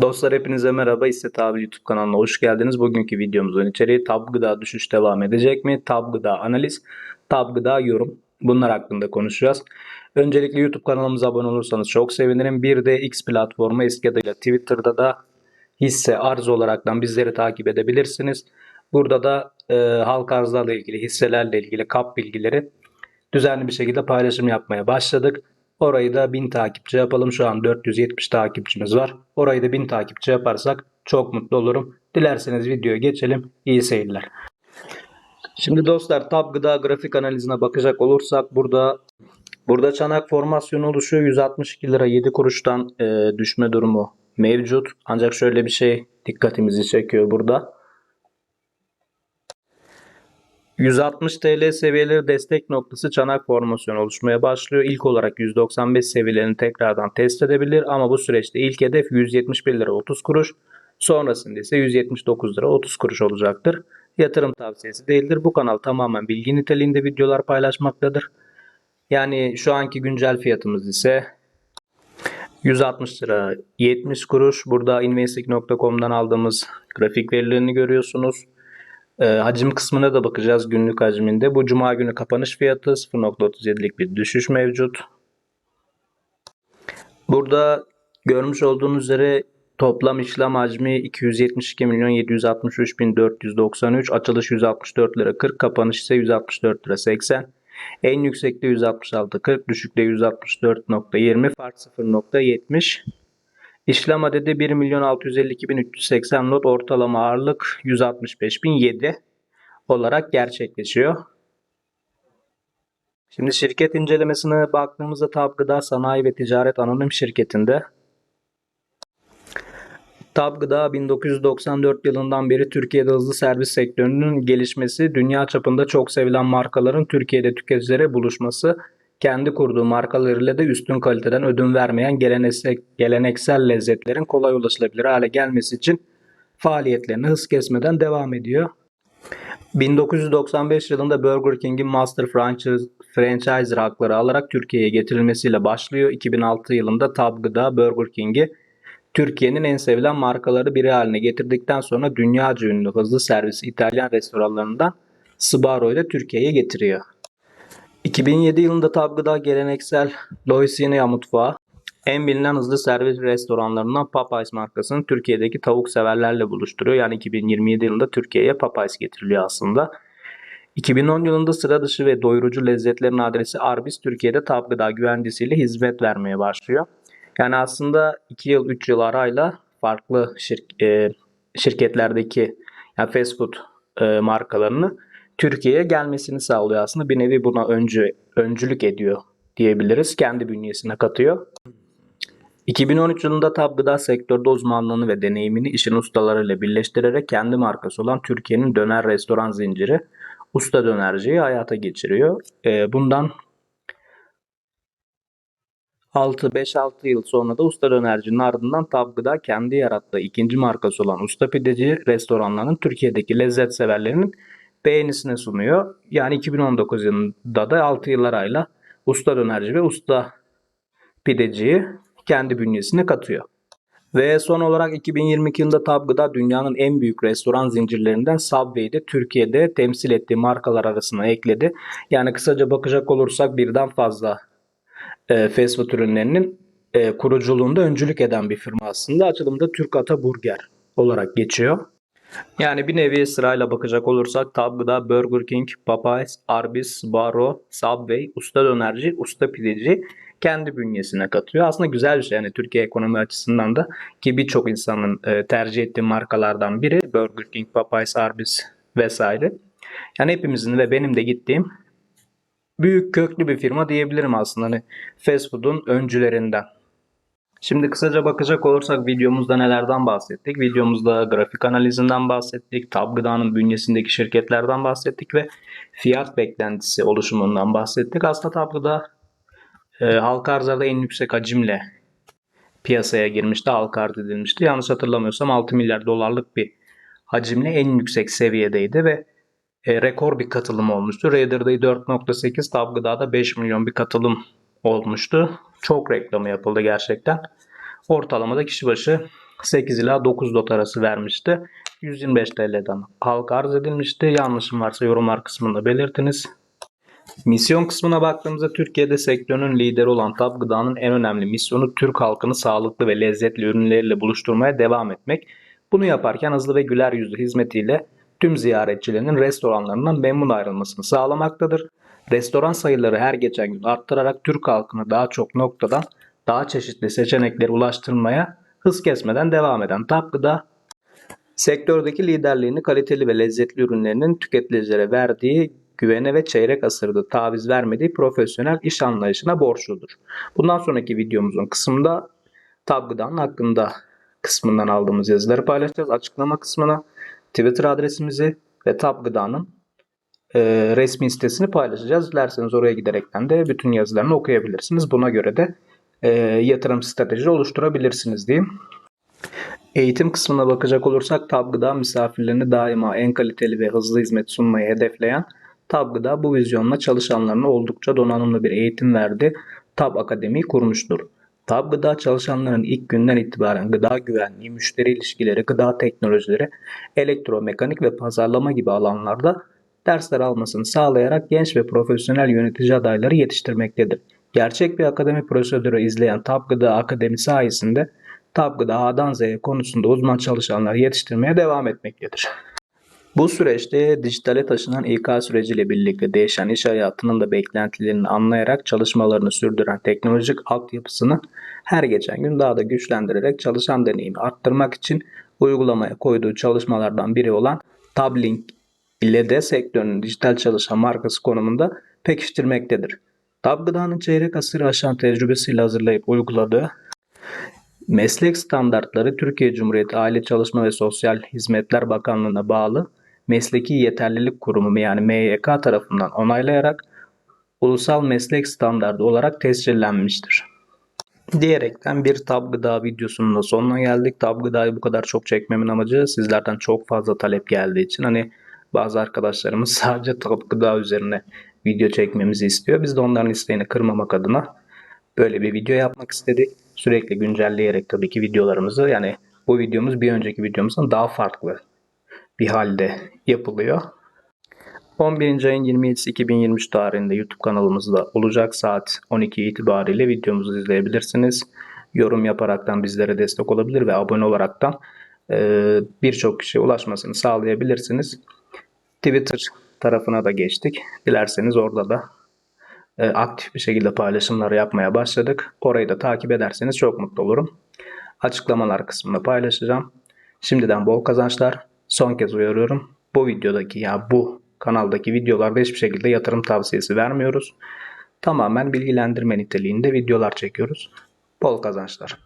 Dostlar hepinize merhaba. İstet abi YouTube kanalına hoş geldiniz. Bugünkü videomuzun içeriği tab gıda düşüş devam edecek mi? Tab gıda analiz, tab gıda yorum. Bunlar hakkında konuşacağız. Öncelikle YouTube kanalımıza abone olursanız çok sevinirim. Bir de X platformu eski adıyla Twitter'da da hisse arz olaraktan bizleri takip edebilirsiniz. Burada da e, halk arzlarla ilgili, hisselerle ilgili kap bilgileri düzenli bir şekilde paylaşım yapmaya başladık. Orayı da 1000 takipçi yapalım. Şu an 470 takipçimiz var. Orayı da 1000 takipçi yaparsak çok mutlu olurum. Dilerseniz videoya geçelim. İyi seyirler. Şimdi dostlar tab gıda grafik analizine bakacak olursak burada burada çanak formasyonu oluşuyor. 162 lira 7 kuruştan e, düşme durumu mevcut. Ancak şöyle bir şey dikkatimizi çekiyor burada. 160 TL seviyeleri destek noktası çanak formasyonu oluşmaya başlıyor. İlk olarak 195 seviyelerini tekrardan test edebilir ama bu süreçte ilk hedef 171 lira 30 kuruş. Sonrasında ise 179 lira 30 kuruş olacaktır. Yatırım tavsiyesi değildir. Bu kanal tamamen bilgi niteliğinde videolar paylaşmaktadır. Yani şu anki güncel fiyatımız ise 160 lira 70 kuruş. Burada investing.com'dan aldığımız grafik verilerini görüyorsunuz. E, hacim kısmına da bakacağız günlük hacminde. Bu cuma günü kapanış fiyatı 0.37'lik bir düşüş mevcut. Burada görmüş olduğunuz üzere toplam işlem hacmi 272 milyon 763 bin 493. Açılış 164 lira 40. Kapanış ise 164 lira 80. En yüksekte 166.40, düşükte 164.20, fark 0.70. İşlem adedi 1 milyon 652.380 lot, ortalama ağırlık 165.007 olarak gerçekleşiyor. Şimdi şirket incelemesine baktığımızda Tab Gıda Sanayi ve Ticaret Anonim Şirketi'nde Tab Gıda 1994 yılından beri Türkiye'de hızlı servis sektörünün gelişmesi, dünya çapında çok sevilen markaların Türkiye'de tüketicilere buluşması, kendi kurduğu markalarıyla da üstün kaliteden ödün vermeyen geleneksel, lezzetlerin kolay ulaşılabilir hale gelmesi için faaliyetlerini hız kesmeden devam ediyor. 1995 yılında Burger King'in Master Franchise, Franchiser hakları alarak Türkiye'ye getirilmesiyle başlıyor. 2006 yılında Tab Gıda Burger King'i Türkiye'nin en sevilen markaları biri haline getirdikten sonra dünyaca ünlü hızlı servis İtalyan restoranlarından Sbarro ile Türkiye'ye getiriyor. 2007 yılında Tab Gıda geleneksel Louisiana mutfağı en bilinen hızlı servis restoranlarından Popeyes markasını Türkiye'deki tavuk severlerle buluşturuyor. Yani 2027 yılında Türkiye'ye Popeyes getiriliyor aslında. 2010 yılında sıra dışı ve doyurucu lezzetlerin adresi Arbis Türkiye'de Tab Gıda güvencesiyle hizmet vermeye başlıyor. Yani aslında 2 yıl 3 yıl arayla farklı şirk, e, şirketlerdeki yani fast food e, markalarını Türkiye'ye gelmesini sağlıyor aslında. Bir nevi buna öncü, öncülük ediyor diyebiliriz. Kendi bünyesine katıyor. 2013 yılında Tab Gıda sektörde uzmanlığını ve deneyimini işin ustalarıyla birleştirerek kendi markası olan Türkiye'nin döner restoran zinciri Usta Dönerci'yi hayata geçiriyor. E, bundan 6 5-6 yıl sonra da Usta Dönerci'nin ardından Tab Gıda kendi yarattığı ikinci markası olan Usta Pideci restoranlarının Türkiye'deki lezzet severlerinin beğenisine sunuyor. Yani 2019 yılında da 6 yıl arayla Usta Dönerci ve Usta Pideci'yi kendi bünyesine katıyor. Ve son olarak 2022 yılında Tab Gıda dünyanın en büyük restoran zincirlerinden Subway'i de Türkiye'de temsil ettiği markalar arasına ekledi. Yani kısaca bakacak olursak birden fazla e, fast food ürünlerinin e, kuruculuğunda öncülük eden bir firma aslında. Açılımda Türk Ata Burger olarak geçiyor. Yani bir nevi sırayla bakacak olursak Tab Gıda, Burger King, Popeyes, Arby's, Baro, Subway, Usta Dönerci, Usta Pideci kendi bünyesine katıyor. Aslında güzel bir şey yani Türkiye ekonomi açısından da ki birçok insanın e, tercih ettiği markalardan biri Burger King, Popeyes, Arby's vesaire. Yani hepimizin ve benim de gittiğim büyük köklü bir firma diyebilirim aslında. Hani fast food'un öncülerinden. Şimdi kısaca bakacak olursak videomuzda nelerden bahsettik? Videomuzda grafik analizinden bahsettik, Tab Gıda'nın bünyesindeki şirketlerden bahsettik ve fiyat beklentisi oluşumundan bahsettik. Aslında Tab Gıda e, halka arzlarda en yüksek hacimle piyasaya girmişti, halka arz edilmişti. Yanlış hatırlamıyorsam 6 milyar dolarlık bir hacimle en yüksek seviyedeydi ve e, rekor bir katılım olmuştu. Raider'da 4.8, Tab Gıda'da 5 milyon bir katılım olmuştu. Çok reklamı yapıldı gerçekten. Ortalamada kişi başı 8 ila 9 lot arası vermişti. 125 TL'den halka arz edilmişti. Yanlışım varsa yorumlar kısmında belirtiniz. Misyon kısmına baktığımızda Türkiye'de sektörün lideri olan TAB Gıda'nın en önemli misyonu Türk halkını sağlıklı ve lezzetli ürünleriyle buluşturmaya devam etmek. Bunu yaparken hızlı ve güler yüzlü hizmetiyle tüm ziyaretçilerin restoranlarından memnun ayrılmasını sağlamaktadır. Restoran sayıları her geçen gün arttırarak Türk halkını daha çok noktadan daha çeşitli seçenekleri ulaştırmaya hız kesmeden devam eden TAB Gıda, sektördeki liderliğini kaliteli ve lezzetli ürünlerinin tüketicilere verdiği güvene ve çeyrek asırda taviz vermediği profesyonel iş anlayışına borçludur. Bundan sonraki videomuzun kısmında TAB Gıda'nın hakkında kısmından aldığımız yazıları paylaşacağız. Açıklama kısmına Twitter adresimizi ve TAB Gıda'nın e, resmi sitesini paylaşacağız. Dilerseniz oraya giderekten de bütün yazılarını okuyabilirsiniz. Buna göre de e, yatırım strateji oluşturabilirsiniz diyeyim. Eğitim kısmına bakacak olursak TAB Gıda misafirlerine daima en kaliteli ve hızlı hizmet sunmayı hedefleyen TAB Gıda bu vizyonla çalışanlarına oldukça donanımlı bir eğitim verdi. TAB Akademi'yi kurmuştur. TAB Gıda çalışanların ilk günden itibaren gıda güvenliği, müşteri ilişkileri, gıda teknolojileri, elektromekanik ve pazarlama gibi alanlarda dersler almasını sağlayarak genç ve profesyonel yönetici adayları yetiştirmektedir. Gerçek bir akademi prosedürü izleyen TAB Gıda Akademi sayesinde TAB Gıda A'dan Z'ye konusunda uzman çalışanlar yetiştirmeye devam etmektedir. Bu süreçte dijitale taşınan İK süreciyle birlikte değişen iş hayatının da beklentilerini anlayarak çalışmalarını sürdüren teknolojik altyapısını her geçen gün daha da güçlendirerek çalışan deneyimi arttırmak için uygulamaya koyduğu çalışmalardan biri olan Tablink ile de sektörün dijital çalışan markası konumunda pekiştirmektedir. Tab Gıda'nın çeyrek asırı aşan tecrübesiyle hazırlayıp uyguladığı meslek standartları Türkiye Cumhuriyeti Aile Çalışma ve Sosyal Hizmetler Bakanlığı'na bağlı Mesleki Yeterlilik Kurumu yani MYK tarafından onaylayarak ulusal meslek standardı olarak tescillenmiştir. Diyerekten bir tab gıda videosunun da sonuna geldik. Tab gıdayı bu kadar çok çekmemin amacı sizlerden çok fazla talep geldiği için hani bazı arkadaşlarımız sadece tab gıda üzerine video çekmemizi istiyor. Biz de onların isteğini kırmamak adına böyle bir video yapmak istedik. Sürekli güncelleyerek tabii ki videolarımızı yani bu videomuz bir önceki videomuzdan daha farklı bir halde yapılıyor. 11. ayın 27'si 2023 tarihinde YouTube kanalımızda olacak saat 12 itibariyle videomuzu izleyebilirsiniz. Yorum yaparaktan bizlere destek olabilir ve abone olaraktan birçok kişiye ulaşmasını sağlayabilirsiniz. Twitter tarafına da geçtik. Dilerseniz orada da e, aktif bir şekilde paylaşımlar yapmaya başladık. Orayı da takip ederseniz çok mutlu olurum. Açıklamalar kısmında paylaşacağım. Şimdiden bol kazançlar. Son kez uyarıyorum. Bu videodaki ya bu kanaldaki videolarda hiçbir şekilde yatırım tavsiyesi vermiyoruz. Tamamen bilgilendirme niteliğinde videolar çekiyoruz. Bol kazançlar.